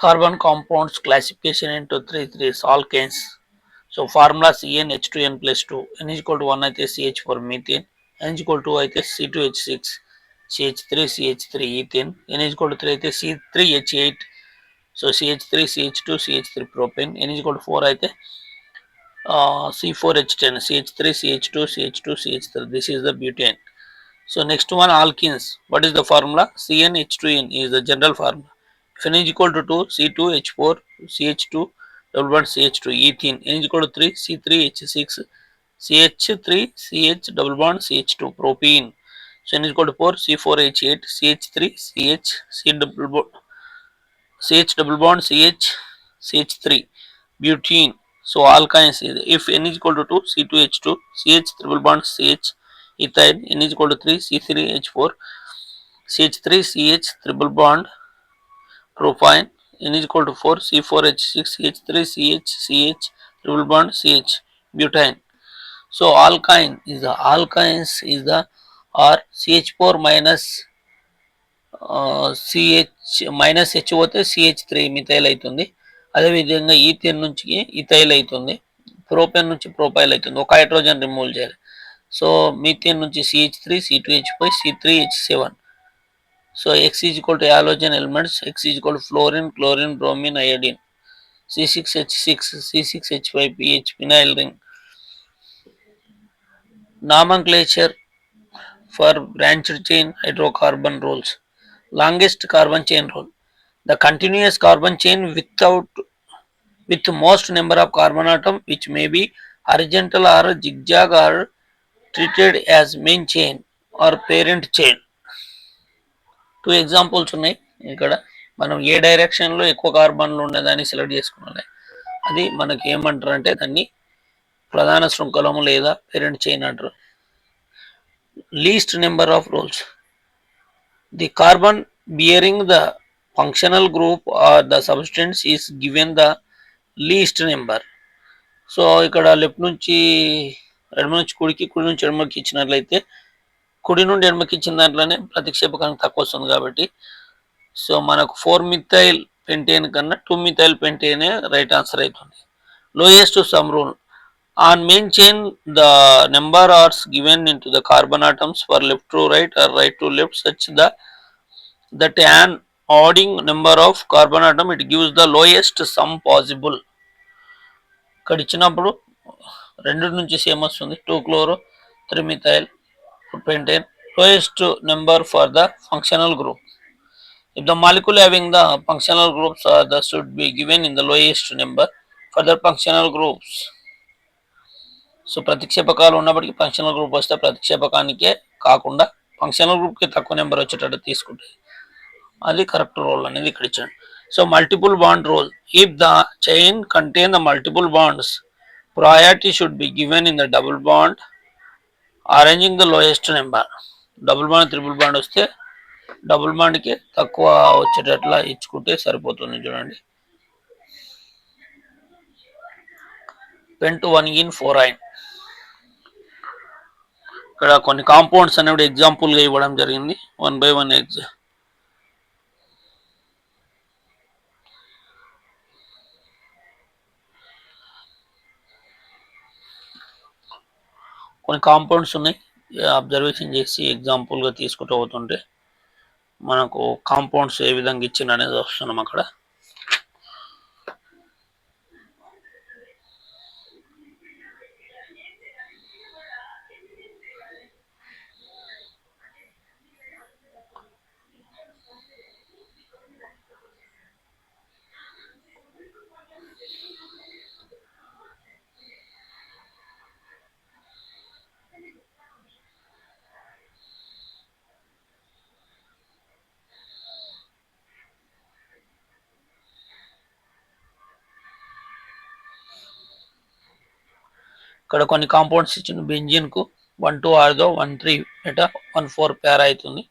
carbon compounds classification into three three alkanes so formula cn h2n plus 2 n is equal to 1 అయితే ch for methane n is equal to 2 అయితే c2h6 ch3 ch3 ethane n is equal to 3 అయితే c3h8 so ch3 ch2 ch3 propane n is equal to 4 అయితే uh, c4h10 ch3 ch2 ch2 ch3 this is the butane so next one alkenes. What is the formula? Cnh2n is the general formula. If n is equal to 2 c2 h4 ch2 double bond ch2 ethene. N is equal to 3 c3 h6 ch3 ch double bond ch2 propene. So n is equal to 4 c4 h8 ch3 ch c double bond ch double bond ch ch3 butene. So alkynes if n is equal to 2 c2h2 ch triple bond ch ethyne n is equal to 3 c3h4 ch3 ch triple bond propane n is equal to 4 c4h6 h3 ch ch triple bond ch butane so alkyne is the alkynes is the or ch4 minus CH minus H పోతే C H three methyl అవుతుంది అదేవిధంగా ethane నుంచి ethyl అవుతుంది propane నుంచి profile అవుతుంది ఒక hydrogen remove చేయాలి so methane నుంచి C H three C two H five C three H seven so X is equal to halogen elements X is equal to fluorine chlorine bromine iodine C six H six C six H five P H phenyl ring nomenclature for branched chain hydrocarbon rules longest carbon chain rule the continuous carbon chain without with most number of carbon atom which may be horizontal or zigzag or treated as main chain or parent chain. Two examples ఉన్నాయి. ఇక్కడ మనం ఏ డైరెక్షన్లో ఎక్కువ కార్బన్లు ఉన్నదాన్ని select చేసుకున్నాం. అది మనకి ఏమంటారు అంటే దాన్ని ప్రధాన శృంఖలము లేదా పేరెంట్ చైన్ అంటారు. Least number of rules the carbon bearing the functional group or the substance is given the least number so ఇక్కడ లెఫ్ట్ నుంచి ఎడమ నుంచి కుడికి కుడి నుంచి ఎడమకి ఇచ్చినట్లయితే కుడి నుండి ఎడమకి ఇచ్చిన దాంట్లోనే ప్రతిక్షేప కాలం తక్కువ వస్తుంది కాబట్టి. సో మనకు ఫోర్ మిథైల్ పెంటేన్ కన్నా టూ మిథైల్ పెంటేనే రైట్ ఆన్సర్ అవుతుంది. Lowest sum rule. On main chain the number are given in to the carbon atoms for left to right or right to left such the that an adding number of carbon atom it gives the lowest sum possible. ఇక్కడ ఇచ్చినప్పుడు రెండు నుంచి same వస్తుంది. Two chloro three methyl pentyne lowest number for the functional group. If the molecule having the functional groups are the should be given in the lowest number for the functional groups. So ప్రతిక్షేపకాలు ఉన్నప్పటికీ functional group వస్తే ప్రతిక్షేపకానికే కాకుండా functional గ్రూప్కి తక్కువ number వచ్చేటట్టు తీసుకుంటే అది correct role అనేది ఇక్కడ ఇచ్చాడు. So multiple bond rule if the chain contain the multiple bonds priority should be given in the double bond arranging the lowest number double bond triple bond వస్తే double బాండ్కి తక్కువ వచ్చేటట్లా ఇచ్చుకుంటే సరిపోతుంది చూడండి. Pent one en four yne ఇక్కడ కొన్ని compounds అనేవి ఎగ్జాంపుల్గా ఇవ్వడం జరిగింది. వన్ బై వన్ ఎగ్జామ్ కొన్ని కాంపౌండ్స్ ఉన్నాయి. అబ్జర్వేషన్ చేసి ఎగ్జాంపుల్గా తీసుకుంటూ పోతుంటే మనకు కాంపౌండ్స్ ఏ విధంగా ఇచ్చిన అనేది వస్తున్నాం అక్కడ. ఇక్కడ కొన్ని కాంపౌండ్స్ ఇచ్చిన బెంజిన్కు one two ortho one three meta one four para అవుతుంది.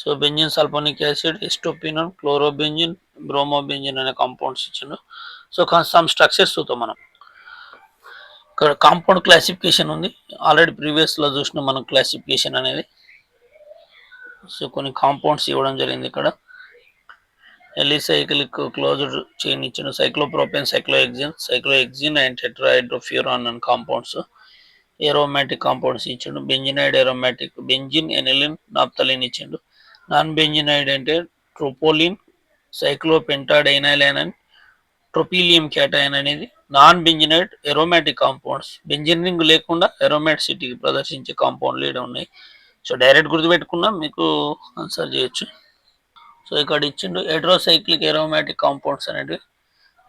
So benzene sulphonic acid acetophenone chlorobenzene bromobenzene అనే కాంపౌండ్స్ ఇచ్చిండు సో సమ్ స్ట్రక్చర్స్ చూద్దాం మనం. ఇక్కడ కాంపౌండ్ క్లాసిఫికేషన్ ఉంది. ఆల్రెడీ ప్రీవియస్లో చూసిన మనం క్లాసిఫికేషన్ అనేది. సో కొన్ని కాంపౌండ్స్ ఇవ్వడం జరిగింది ఇక్కడ. ఎలిసైక్లిక్ క్లోజ్డ్ చైన్ ఇచ్చిన cyclopropane cyclohexane cyclohexene and tetrahydrofuran and compounds aromatic compounds ఇచ్చిండు. Benzenoid aromatic benzene aniline naphthalene ఇచ్చిండు. నాన్ బెంజినైడ్ అంటే tropolone cyclopentadienyl anion and tropylium cation అనేది non benzenoid aromatic compounds benzene ring లేకుండా ఎరోమాటిసిటీకి ప్రదర్శించే కాంపౌండ్లు ఇక్కడ ఉన్నాయి. సో డైరెక్ట్ గుర్తుపెట్టుకున్నా మీకు ఆన్సర్ చేయొచ్చు. సో ఇక్కడ ఇచ్చిండు ఎడ్రోసైక్లిక్ ఎరోమాటిక్ కాంపౌండ్స్ అనేవి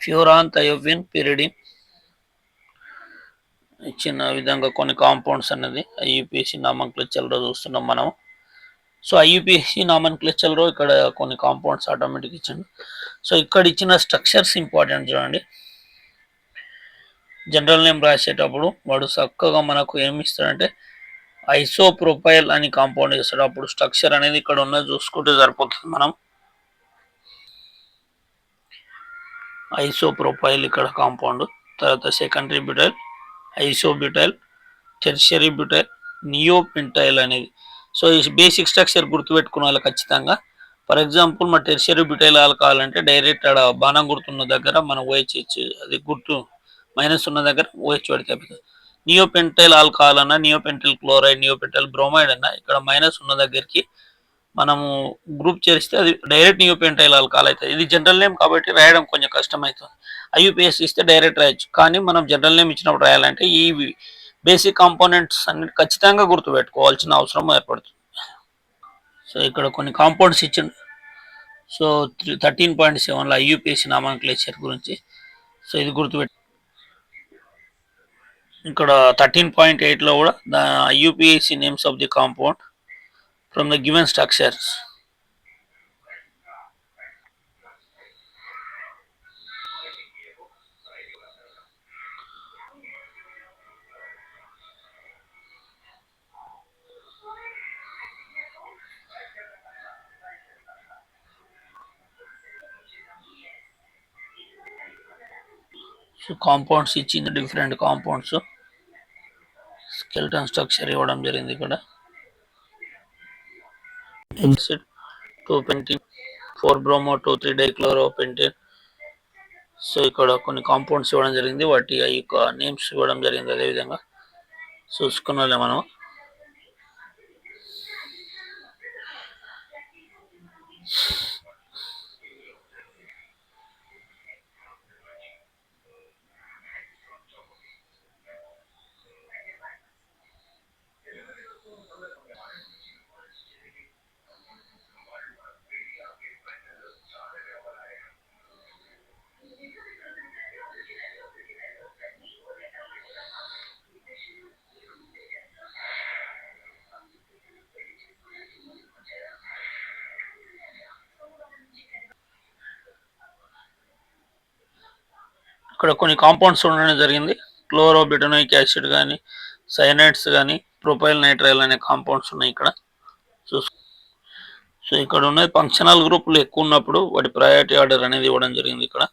ఫ్యూరాన్ థయోబిన్ పిరిడిన్ ఇచ్చిన విధంగా కొన్ని కాంపౌండ్స్ అనేది ఐయుపిఎస్సి నామన్ క్లెచర్లో చూస్తున్నాం మనం. సో ఐయుపిఎస్సి నామన్ క్లెచర్లో ఇక్కడ కొన్ని కాంపౌండ్స్ ఆటోమేటిక్ ఇచ్చిండు. సో ఇక్కడ ఇచ్చిన స్ట్రక్చర్స్ ఇంపార్టెంట్ చూడండి. జనరల్ నేమ్ రాసేటప్పుడు వాడు చక్కగా మనకు ఏమి ఇస్తాడంటే ఐసోప్రొపైల్ అని కాంపౌండ్ ఇస్తాడు అప్పుడు స్ట్రక్చర్ అనేది ఇక్కడ ఉన్నది చూసుకుంటే సరిపోతుంది మనం. ఐసోప్రొపైల్ ఇక్కడ కాంపౌండ్. తర్వాత secondary butyl isobutyl tertiary butyl neopentyl అనేది. సో ఈ బేసిక్ స్ట్రక్చర్ గుర్తుపెట్టుకున్న ఖచ్చితంగా. ఫర్ ఎగ్జాంపుల్ మా టెర్షరీ బ్యూటైల్ కావాలంటే డైరెక్ట్ ఆడ బాణం గుర్తున్న దగ్గర మనం ఓహెచ్ అది గుర్తు మైనస్ ఉన్న దగ్గర ఓహెచ్ పెడితే అయిపోతుంది. నియోపెంటైల్ ఆల్కహాల్ అన్న నియోపెంటైల్ క్లోరైడ్ నియోపెంటైల్ బ్రోమైడ్ అన్న ఇక్కడ మైనస్ ఉన్న దగ్గరికి మనము గ్రూప్ చేస్తే అది డైరెక్ట్ నియోపెంటైల్ కాల్ అవుతుంది. ఇది జనరల్ నేమ్ కాబట్టి రాయడం కొంచెం కష్టం అవుతుంది ఐయుపిఎస్ ఇస్తే డైరెక్ట్ రాయొచ్చు. కానీ మనం జనరల్ నేమ్ ఇచ్చినప్పుడు రాయాలంటే ఈ బేసిక్ కాంపోనెంట్స్ అన్ని ఖచ్చితంగా గుర్తుపెట్టుకోవాల్సిన అవసరం ఏర్పడుతుంది. సో ఇక్కడ కొన్ని కాంపౌండ్స్ ఇచ్చిండు. సో త్రీ థర్టీన్ పాయింట్ సెవెన్లో ఐయుపిఎస్సి నామాంక్లేచర్ గురించి. సో ఇది గుర్తుపెట్టు ఇక్కడ థర్టీన్ పాయింట్ ఎయిట్లో కూడా the IUPAC names of the compound from the given structures. So compounds ఇచ్చింది డిఫరెంట్ కాంపౌండ్స్ స్కెల్టన్ స్ట్రక్చర్ ఇవ్వడం జరిగింది ఇక్కడ two pentene four bromo two three dichloro pentene so ఇక్కడ కొన్ని కాంపౌండ్స్ ఇవ్వడం జరిగింది. వాటి యొక్క నేమ్స్ ఇవ్వడం జరిగింది అదేవిధంగా. చూసుకున్నాలే మనం. ఇక్కడ కొన్ని కాంపౌండ్స్ ఉండడం జరిగింది. క్లోరోబిటనోయిక్ యాసిడ్ కానీ సైనైడ్స్ కానీ ప్రొపైల్ నైట్రైల్ అనే కాంపౌండ్స్ ఉన్నాయి ఇక్కడ. చూసుకో సో ఇక్కడ ఉన్నది ఫంక్షనల్ గ్రూపులు ఎక్కువ ఉన్నప్పుడు వాటి ప్రయారిటీ ఆర్డర్ అనేది ఇవ్వడం జరిగింది ఇక్కడ.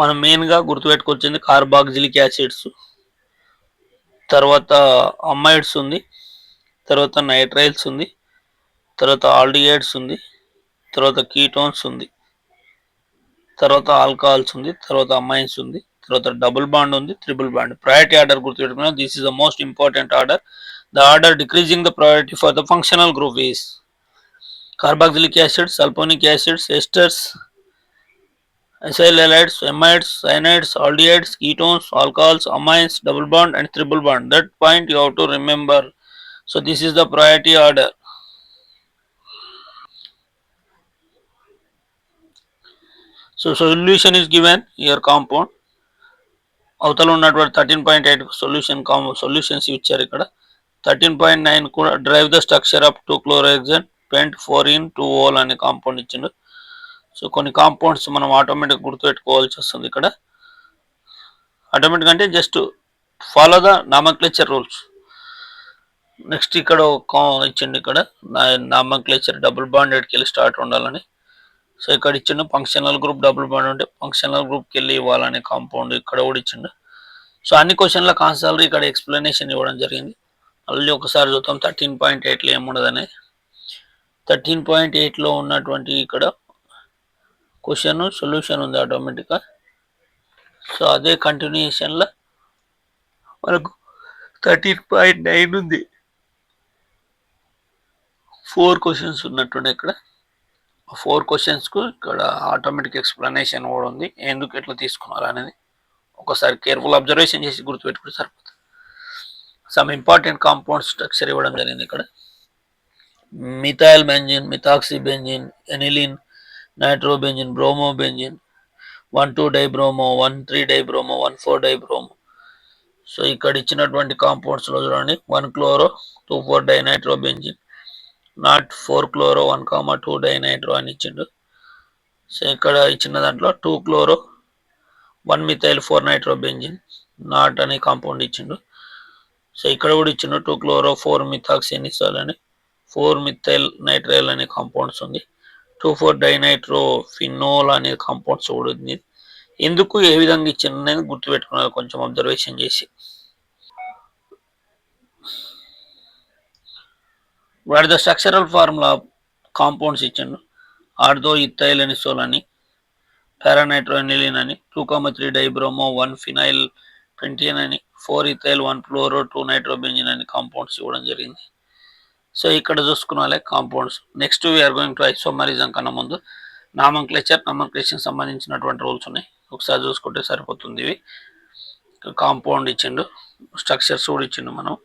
మనం మెయిన్గా గుర్తుపెట్టుకొచ్చింది కార్బాక్సిలిక్ యాసిడ్స్. తర్వాత అమ్మైడ్స్ ఉంది తర్వాత నైట్రైల్స్ ఉంది తర్వాత ఆల్డిహైడ్స్ ఉంది తర్వాత కీటోన్స్ ఉంది తర్వాత ఆల్కహాల్స్ ఉంది తర్వాత అమ్మాయిన్స్ ఉంది తర్వాత డబుల్ బాండ్ ఉంది triple bond. Priority order గుర్తుపెట్టుకున్నా this is the most important order the order decreasing the priority for the functional group is carboxylic acid sulphonic acids esters acyl halides, amides, cyanides, aldehydes, ketones, alcohols, amines, double bond and triple bond. That point you have to remember. So this is the priority order. So solution is given here compound. అవతల ఉన్నటువంటి thirteen point eight solution com solutions ఇచ్చారు ఇక్కడ thirteen point nine కూడా drive the structure up to క్లోరైజన్ pent four en two ol అనే compound ఇచ్చిండు so కొన్ని compounds మనం automatic గుర్తుపెట్టుకోవాల్సి వస్తుంది ఇక్కడ. ఆటోమేటిక్ అంటే just follow the nomenclature rules next ఇక్కడ ఒక ఇచ్చిండు ఇక్కడ. నామక్లేచర్ డబుల్ బాండెడ్కి వెళ్ళి స్టార్ట్ ఉండాలని. సో ఇక్కడ ఇచ్చిండు ఫంక్షనల్ గ్రూప్ డబుల్ బాండ్ ఉంటే ఫంక్షనల్ గ్రూప్కి వెళ్ళి ఇవ్వాలనే కాంపౌండ్ ఇక్కడ కూడా ఇచ్చిండు. సో అన్ని క్వశ్చన్లకు ఆన్సర్లు ఇక్కడ ఎక్స్ప్లెనేషన్ ఇవ్వడం జరిగింది. మళ్ళీ ఒకసారి చూద్దాం. థర్టీన్ పాయింట్ ఎయిట్లో ఏముండదని. థర్టీన్ పాయింట్ ఎయిట్లో ఉన్నటువంటి ఇక్కడ క్వశ్చన్ సొల్యూషన్ ఉంది ఆటోమేటిక్గా సో అదే కంటిన్యూషన్లో మనకు థర్టీన్ పాయింట్ నైన్ ఉంది. ఫోర్ క్వశ్చన్స్ ఉన్నట్టుండే ఇక్కడ. ఫోర్ క్వశ్చన్స్కు ఇక్కడ ఆటోమేటిక్ ఎక్స్ప్లెనేషన్ కూడా ఉంది. ఎందుకు ఎట్లా తీసుకున్నారు అనేది ఒకసారి కేర్ఫుల్ అబ్జర్వేషన్ చేసి గుర్తుపెట్టుకుంటే సరిపోతుంది. సమ్ ఇంపార్టెంట్ కాంపౌండ్ స్ట్రక్చర్ ఇవ్వడం జరిగింది ఇక్కడ. Methyl benzene methoxy benzene aniline nitrobenzene bromo benzene one two dibromo one three dibromo one four dibromo so ఇక్కడ ఇచ్చినటువంటి కాంపౌండ్స్లో చూడండి. One chloro two four dinitrobenzene not four chloro one comma two dinitro అని ఇచ్చిండు. So ఇక్కడ ఇచ్చిన దాంట్లో two chloro one methyl four nitrobenzene not అనే కాంపౌండ్ ఇచ్చిండు. సో ఇక్కడ కూడా ఇచ్చిండు టూ క్లోరో ఫోర్ మిథాక్సినిసాల్ అని ఫోర్ మిథైల్ నైట్రైల్ అనే కాంపౌండ్స్ ఉంది. టూ ఫోర్ డైనైట్రో ఫినోల్ అనే కాంపౌండ్స్ కూడా ఉంది ఎందుకు ఏ విధంగా ఇచ్చిండు అనేది గుర్తుపెట్టుకున్నారు. కొంచెం అబ్జర్వేషన్ చేసి. వాడి ద స్ట్రక్చరల్ ఫార్ములా కాంపౌండ్స్ ఇచ్చిండు. ఆర్దో ఇథైల్ ఎనిసోల్ అని పారానైట్రోనిలిన్ అని two comma three dibromo one phenyl pentane అని four ethyl one fluoro two nitrobenzene అని కాంపౌండ్స్ ఇవ్వడం జరిగింది. సో ఇక్కడ చూసుకున్నాలే compounds next we're going to isomerism కన్నా ముందు. నామంక్లేచర్ నామంక్లేషన్ సంబంధించినటువంటి రూల్స్ ఉన్నాయి. ఒకసారి చూసుకుంటే సరిపోతుంది ఇవి. కాంపౌండ్ ఇచ్చిండు. స్ట్రక్చర్స్ కూడా ఇచ్చిండు మనం.